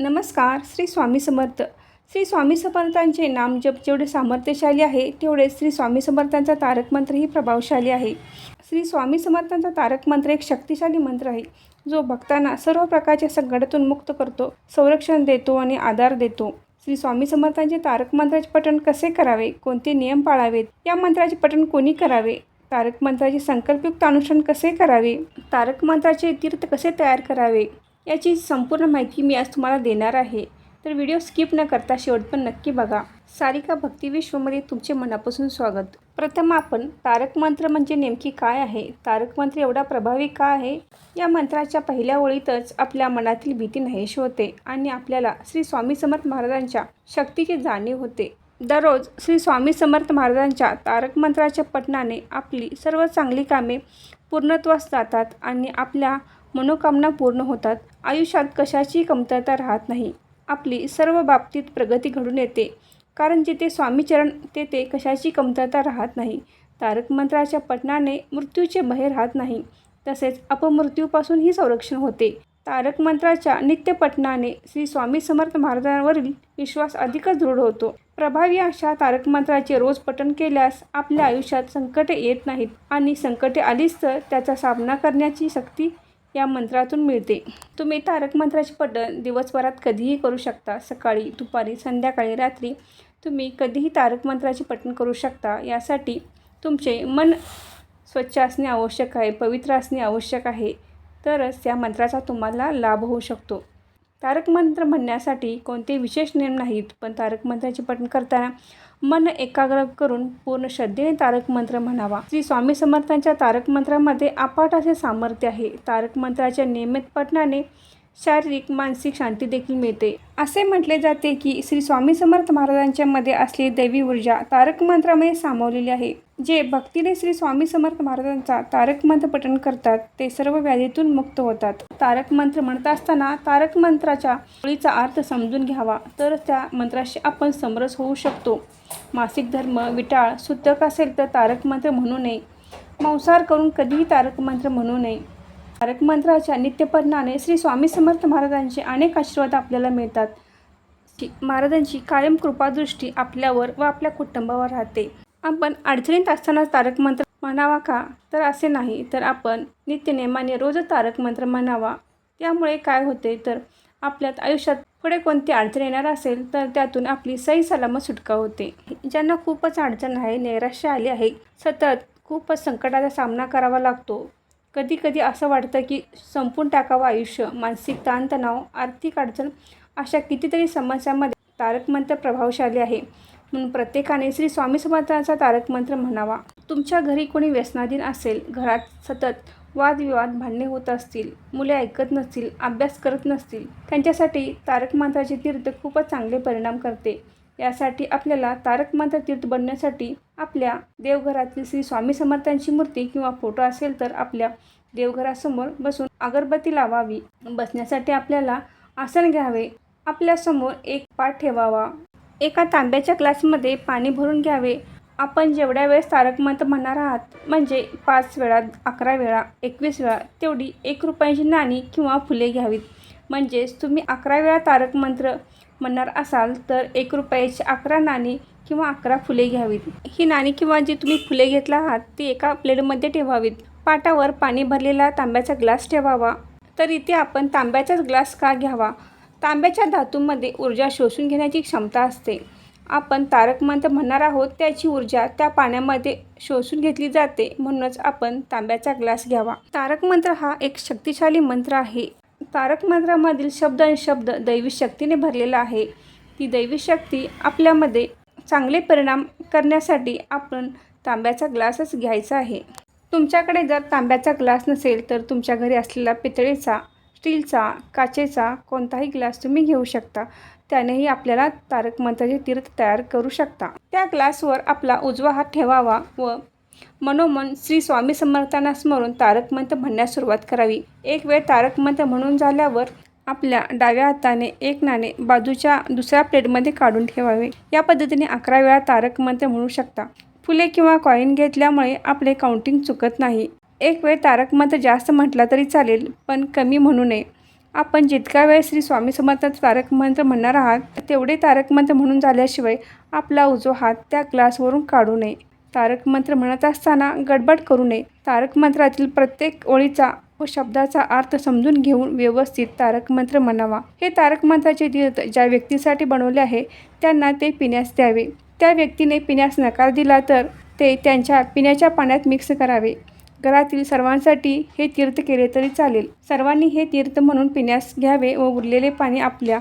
नमस्कार श्री स्वामी समर्थ. श्री स्वामी समर्थांचे नाम जप जेवढे सामर्थ्यशाली आहे तेवढे श्री स्वामी समर्थांचा तारक मंत्रही प्रभावशाली आहे. श्री स्वामी समर्थांचा तारक मंत्र एक शक्तिशाली मंत्र आहे जो भक्तांना सर्व प्रकारच्या संकटातून मुक्त करतो संरक्षण देतो आणि आधार देतो. श्री स्वामी समर्थांचे तारक मंत्राचे पठण कसे करावे कोणते नियम पाळावेत या मंत्राचे पठण कोणी करावे तारक मंत्राचे संकल्पयुक्त अनुष्ठान कसे करावे तारक मंत्राचे तीर्थ कसे तयार करावे याची संपूर्ण माहिती मी आज तुम्हाला देणार आहे. तर व्हिडिओ स्किप न करता शेवट पण नक्की बघा. सारिका भक्ती विश्वमध्ये तुमचे मनापासून स्वागत. प्रथम आपण तारक मंत्र म्हणजे नेमकी काय आहे? तारक मंत्र एवढा प्रभावी का आहे? या मंत्राच्या पहिल्या ओळीतच आपल्या मनातील भीती नाहीश होते आणि आपल्याला श्री स्वामी समर्थ महाराजांच्या शक्तीची जाणीव होते. दररोज श्री स्वामी समर्थ महाराजांच्या तारक मंत्राच्या पठणाने आपली सर्व चांगली कामे पूर्णत्वास जातात आणि आपल्या मनोकामना पूर्ण होतात. आयुष्यात कशाची कमतरता राहत नाही. आपली सर्व बाबतीत प्रगती घडून येते. कारण जिथे स्वामीचरण तेथे कशाची कमतरता राहत नाही. तारक मंत्राच्या पठणाने मृत्यूचे भय राहत नाही. तसेच अपमृत्यूपासूनही संरक्षण होते. तारक मंत्राच्या नित्य पठणाने श्री स्वामी समर्थ महाराजांवरील विश्वास अधिकच दृढ होतो. प्रभावी अशा तारक मंत्राचे रोज पठण केल्यास आपल्या आयुष्यात संकटे येत नाहीत. आणि संकटे आलीच तर त्याचा सामना करण्याची शक्ती या मंत्रातून मिळते. तुम्ही तारक मंत्राचे पठण दिवसभरात कधीही करू शकता. सकाळी दुपारी संध्याकाळी रात्री तुम्ही कधीही तारक मंत्राचे पठण करू शकता. यासाठी तुमचे मन स्वच्छ असणे आवश्यक आहे पवित्र असणे आवश्यक आहे. तरच त्या मंत्राचा तुम्हाला लाभ होऊ शकतो. तारक मंत्र म्हणण्यासाठी कोणते विशेष नियम नाहीत पण तारक मंत्राचे पठण करताना मन एकाग्र करून पूर्ण श्रद्धेने तारक मंत्र म्हणावा. श्री स्वामी समर्थांच्या तारक मंत्रामध्ये अपाट असे सामर्थ्य आहे. तारक मंत्राच्या नियमित पठणाने शारीरिक मानसिक शांती देखील मिळते. असे म्हटले जाते की श्री स्वामी समर्थ महाराजांच्या मध्ये असलेली दैवी ऊर्जा तारक मंत्रामध्ये सामावलेली आहे. जे भक्तीने श्री स्वामी समर्थ महाराजांचा तारक मंत्र पठण करतात ते सर्व व्याधीतून मुक्त होतात. तारक मंत्र म्हणत असताना तारक मंत्राच्या ओळीचा अर्थ समजून घ्यावा तर त्या मंत्राशी आपण समरस होऊ शकतो. मासिक धर्म विटाळ सुतक असेल तर तारक मंत्र म्हणू नये. मांसाहार करून कधीही तारक मंत्र म्हणू नये. तारक मंत्राच्या नित्यपठणाने श्री स्वामी समर्थ महाराजांचे अनेक आशीर्वाद आपल्याला मिळतात. महाराजांची कायम कृपादृष्टी आपल्यावर व आपल्या कुटुंबावर राहते. आपण अडचणीत असताना तारक मंत्र म्हणावा का? तर असे नाही तर आपण नित्यनेमाने रोज तारक मंत्र म्हणावा. त्यामुळे काय होते? तर आपल्यात आयुष्यात पुढे कोणती अडचण येणार असेल तर त्यातून आपली सही सलामत सुटका होते. ज्यांना खूपच अडचण आहे नैराश्य आली आहे सतत खूपच संकटाचा सामना करावा लागतो. कधी कधी असं वाटतं की संपून टाकावं आयुष्य मानसिक ताणतणाव आर्थिक अडचण अशा कितीतरी समस्यांमध्ये तारक मंत्र प्रभावशाली आहे. म्हणून प्रत्येकाने श्री स्वामी समर्थांचा तारक मंत्र म्हणावा. तुमच्या घरी कोणी व्यसनाधीन असेल घरात सतत वादविवाद भांडणे होत असतील मुले ऐकत नसतील अभ्यास करत नसतील त्यांच्यासाठी तारक मंत्राचे तीर्थ खूपच चांगले परिणाम करते. यासाठी आपल्याला तारक मंत्र तीर्थ बनण्यासाठी आपल्या देवघरातील श्री स्वामी समर्थांची मूर्ती किंवा फोटो असेल तर आपल्या देवघरासमोर बसून अगरबत्ती लावावी. बसण्यासाठी आपल्याला आसन घ्यावे. आपल्यासमोर एक पाठ ठेवावा. एका तांब्याच्या ग्लासमध्ये पाणी भरून घ्यावे. आपण जेवढ्या वेळेस तारक मंत्र म्हणणार आहात म्हणजे पाच वेळा अकरा वेळा एकवीस वेळा तेवढी एक रुपयाची नाणी किंवा फुले घ्यावीत. म्हणजेच तुम्ही अकरा वेळा तारक मंत्र म्हणणार असाल तर एक रुपयाची अकरा नाणी किंवा अकरा फुले घ्यावीत. ही नाणी किंवा जी तुम्ही फुले घेतला आहात ती एका प्लेटमध्ये ठेवावीत. पाटावर पाणी भरलेला तांब्याचा ग्लास ठेवावा. तर इथे आपण तांब्याचाच ग्लास का घ्यावा? तांब्याच्या धातूमध्ये ऊर्जा शोषून घेण्याची क्षमता असते. आपण तारक मंत्र म्हणणार आहोत त्याची ऊर्जा त्या पाण्यामध्ये शोषून घेतली जाते म्हणूनच आपण तांब्याचा ग्लास घ्यावा. तारक मंत्र हा एक शक्तिशाली मंत्र आहे. तारक मंत्रामधील शब्द आणि शब्द दैवी शक्तीने भरलेला आहे. ती दैवी शक्ती आपल्यामध्ये चांगले परिणाम करण्यासाठी आपण तांब्याचा ग्लासच घ्यायचा आहे. तुमच्याकडे जर तांब्याचा ग्लास नसेल तर तुमच्या घरी असलेला पितळेचा स्टीलचा काचेचा कोणताही ग्लास तुम्ही घेऊ शकता. त्यानेही आपल्याला तारक मंत्राचे तीर्थ तयार करू शकता. त्या ग्लासवर आपला उजवा हात ठेवावा व मनोमन श्री स्वामी समर्थांना स्मरून तारक मंत्र म्हणण्यास सुरुवात करावी. एक वेळ तारक मंत्र म्हणून झाल्यावर आपल्या डाव्या हाताने एक नाणे बाजूच्या दुसऱ्या प्लेटमध्ये काढून ठेवावे. या पद्धतीने अकरा वेळा तारक मंत्र म्हणू शकता. फुले किंवा कॉईन घेतल्यामुळे आपले काउंटिंग चुकत नाही. एक वेळ तारक मंत्र जास्त म्हटला तरी चालेल पण कमी म्हणू नये. आपण जितका वेळ श्री स्वामी समर्थ तारक मंत्र म्हणणार आहात तेवढे तारक मंत्र म्हणून झाल्याशिवाय आपला उजवा हात त्या ग्लासवरून काढू नये. तारक मंत्र म्हणत असताना गडबड करू नये. तारक मंत्रातील प्रत्येक ओळीचा व शब्दाचा अर्थ समजून घेऊन व्यवस्थित तारक मंत्र म्हणावा. हे तारक मंत्राचे तीर्थ ज्या व्यक्तीसाठी बनवले आहे त्यांना ते पिण्यास द्यावे. त्या व्यक्तीने पिण्यास नकार दिला तर ते त्यांच्या पिण्याच्या पाण्यात मिक्स करावे. घरातील सर्वांसाठी हे तीर्थ केले तरी चालेल. सर्वांनी हे तीर्थ म्हणून पिण्यास घ्यावे व उरलेले पाणी आपल्या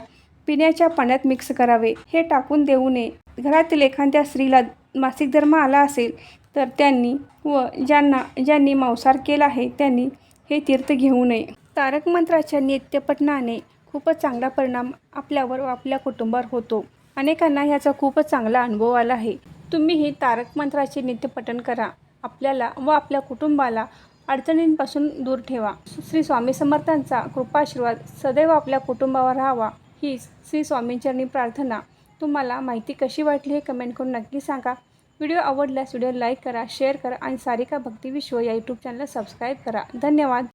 पिण्याच्या पाण्यात मिक्स करावे. हे टाकून देऊ नये. घरातील एखाद्या स्त्रीला मासिक धर्म आला असेल तर त्यांनी व ज्यांना ज्यांनी मांसाहार केला आहे त्यांनी हे तीर्थ घेऊ नये. तारक मंत्राच्या नित्यपठणाने खूपच चांगला परिणाम आपल्यावर व आपल्या कुटुंबावर होतो. अनेकांना ह्याचा खूपच चांगला अनुभव आला आहे. तुम्हीही तारक मंत्राचे नित्यपठण करा. आपल्याला व आपल्या कुटुंबाला अडचणींपासून दूर ठेवा. श्री स्वामी समर्थांचा कृपाशीर्वाद सदैव आपल्या कुटुंबावर राहावा. ही श्री स्वामींचरणी प्रार्थना. तुम्हाला माहिती कशी वाटली हे कमेंट करून नक्की सांगा. व्हिडिओ आवडल्यास व्हिडिओ लाईक करा शेअर करा आणि सारिका भक्ती विश्व या यूट्यूब चॅनलला सबस्क्राईब करा. धन्यवाद.